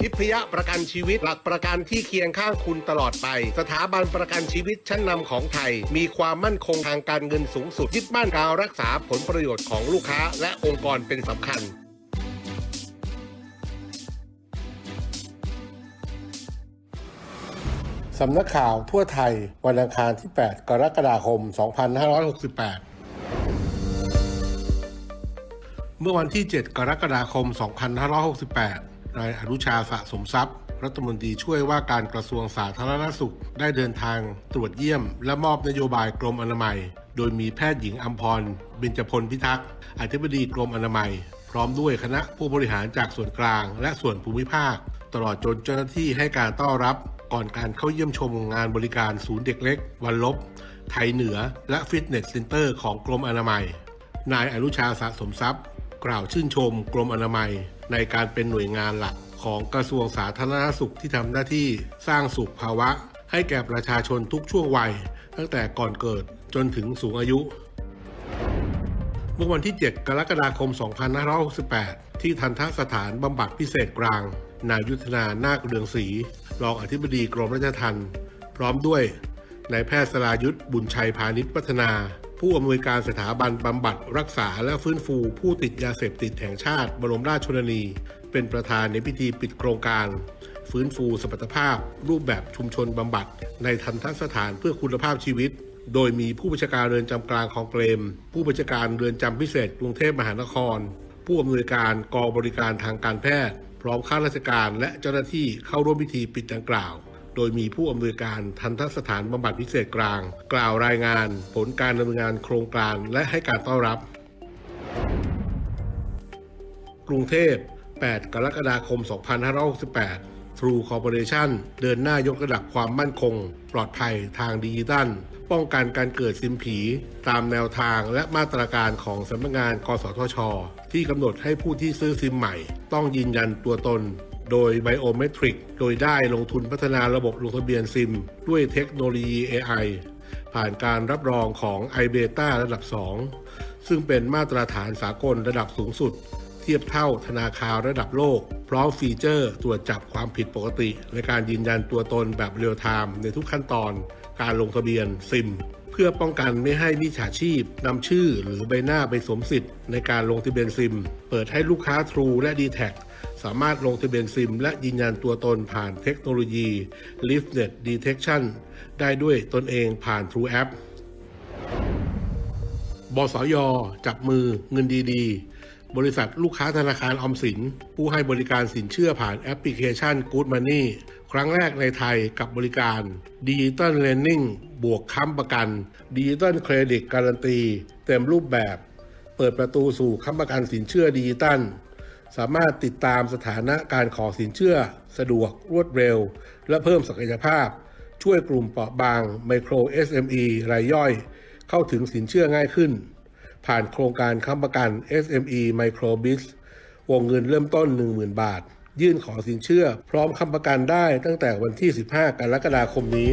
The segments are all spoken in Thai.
ทิพยประกันชีวิตหลักประกันที่เคียงข้างคุณตลอดไป สถาบันประกันชีวิตชั้นนำของไทย มีความมั่นคงทางการเงินสูงสุดยึดมั่นการรักษาผลประโยชน์ของลูกค้าและองค์กรเป็นสำคัญสำนักข่าวทั่วไทย วันอังคารที่ 8 กรกฎาคม 2568เมื่อวันที่ 7 กรกฎาคม 2568 นายอนุชาสะสมทรัพย์ รัฐมนตรีช่วยว่าการกระทรวงสาธารณสุข ได้เดินทางตรวจเยี่ยม และมอบนโยบายกรมอนามัย โดยมีแพทย์หญิงอัมพรเบญจพลพิทักษ์อธิบดีกรมอนามัย พร้อมด้วยคณะผู้บริหารจากส่วนกลาง และส่วนภูมิภาค ตลอดจนเจ้าหน้าที่ให้การต้อนรับ ก่อนการเข้าเยี่ยมชมงานบริการศูนย์เด็กเล็ก วันลบ ไทยเหนือ และฟิตเนสเซ็นเตอร์ของกรมอนามัย นายอนุชาสะสมทรัพย์ กล่าวชื่นชมกรมอนามัย ในการเป็นหน่วยงานหลักของกระทรวงสาธารณสุขที่ทำหน้าที่สร้างสุขภาวะ ให้แก่ประชาชนทุกช่วงวัย ตั้งแต่ก่อนเกิดจนถึงสูงอายุ เมื่อวันที่ 7 กรกฎาคม 2568 ที่ทันทสถานบำบัดพิเศษกลาง นายุทธนานาคเรืองศรีรองอธิบดีกรมราชทัณฑ์พร้อมด้วยนายแพทย์สรายุทธบุญชัยพาณิชพัฒนา ผู้อำนวยการสถาบันบำบัดรักษาและฟื้นฟูผู้ติดยาเสพติดแห่งชาติ บรมราชชนนี เป็นประธานในพิธีปิดโครงการ ฟื้นฟูสมรรถภาพ รูปแบบชุมชนบำบัด ในทันทสถานเพื่อคุณภาพชีวิต โดยมีผู้บัญชาการเรือนจำกลางคลองเปรม ผู้บัญชาการเรือนจำพิเศษกรุงเทพมหานคร ผู้อำนวยการกองบริการทางการแพทย์ พร้อมข้าราชการและเจ้าหน้าที่เข้าร่วมพิธีปิดดังกล่าว โดยมีผู้อำนวยการทันทสถานบำบัดพิเศษกลาง กล่าวรายงาน ผลการดำเนินงานโครงการและให้การต้อนรับ กรุงเทพ 8 กรกฎาคม 2568 True Corporation เดินหน้ายกระดับความมั่นคง ปลอดภัยทางดิจิทัลป้องกันการเกิดซิมผี ตามแนวทางและมาตรการของสำนักงาน กสทช ที่กำหนดให้ผู้ที่ซื้อซิมใหม่ ต้องยืนยันตัวตน โดยไบโอเมตริกโดยได้ลงทุนพัฒนาระบบลงทะเบียนซิม ด้วยเทคโนโลยี AI ผ่านการรับรองของ i b e t a ระดับ 2 ซึ่งเป็นมาตรฐานสากลระดับสูงสุด เทียบเท่าธนาคารระดับโลก พร้อมฟีเจอร์ตรวจจับความผิดปกติในการยืนยันตัวตนแบบเรียลไทม์ในทุกขั้นตอนการลงทะเบียนซิม เพื่อป้องกันไม่ให้มิจฉาชีพนำชื่อหรือใบหน้าไปสวมสิทธิ์ในการลงทะเบียนซิม เปิดให้ลูกค้า True และ d t แทสามารถลงทะเบียนซิม และยืนยันตัวตนผ่านเทคโนโลยี Liftnet Detection ได้ด้วยตนเองผ่าน True App บสย จับมือเงินดีๆ บริษัทลูกค้าธนาคารออมสิน ผู้ให้บริการสินเชื่อผ่านแอปพลิเคชัน Good Money ครั้งแรกในไทยกับบริการ Digital Lending บวกค้ำประกัน Digital Credit การันตี เต็มรูปแบบ เปิดประตูสู่ค้ำประกันสินเชื่อดิจิตัลสามารถติดตามสถานะการขอสินเชื่อ สะดวกรวดเร็ว และเพิ่มศักยภาพ ช่วยกลุ่มเปราะบางไมโคร SME รายย่อย เข้าถึงสินเชื่อง่ายขึ้น ผ่านโครงการค้ำประกัน SME Micro Biz วงเงินเริ่มต้น 10,000 บาท ยื่นขอสินเชื่อ พร้อมค้ำประกันได้ตั้งแต่วันที่ 15 กรกฎาคมนี้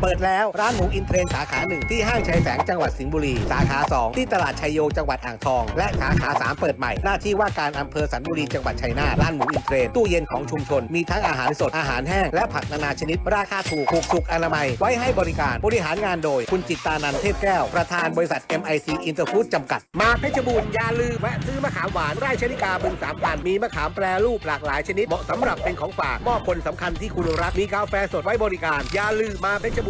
เปิดแล้วร้านหมูอินเทรนสาขาหนึ่งที่ห้างชัยแสงจังหวัดสิงห์บุรี สาขา 2 ที่ตลาดชัยโยจังหวัดอ่างทอง และสาขา 3 เปิดใหม่ หน้าที่ว่าการอำเภอสันบุรีจังหวัดชัยนาทร้านหมูอินเทรนตู้เย็นของชุมชน มีทั้งอาหารสดอาหารแห้งและผักนานาชนิด ราคาถูกถูกสุขอนามัย ไว้ให้บริการบริหารงานโดย คุณจิตตานันเทพแก้ว ประธานบริษัท MIC Interfood จำกัด มาเพชรบูรณ์อย่าลืมแวะซื้อมะขามหวานไร่ชนิกาบึงสามพันมีมะขามแปรรูปหลากหลายชนิดเหมาะสำหรับเป็นของฝากมอบคนสำคัญที่คุณรักมีกาแฟสดไว้บริการอย่าลืมมาเพชรบูรณ์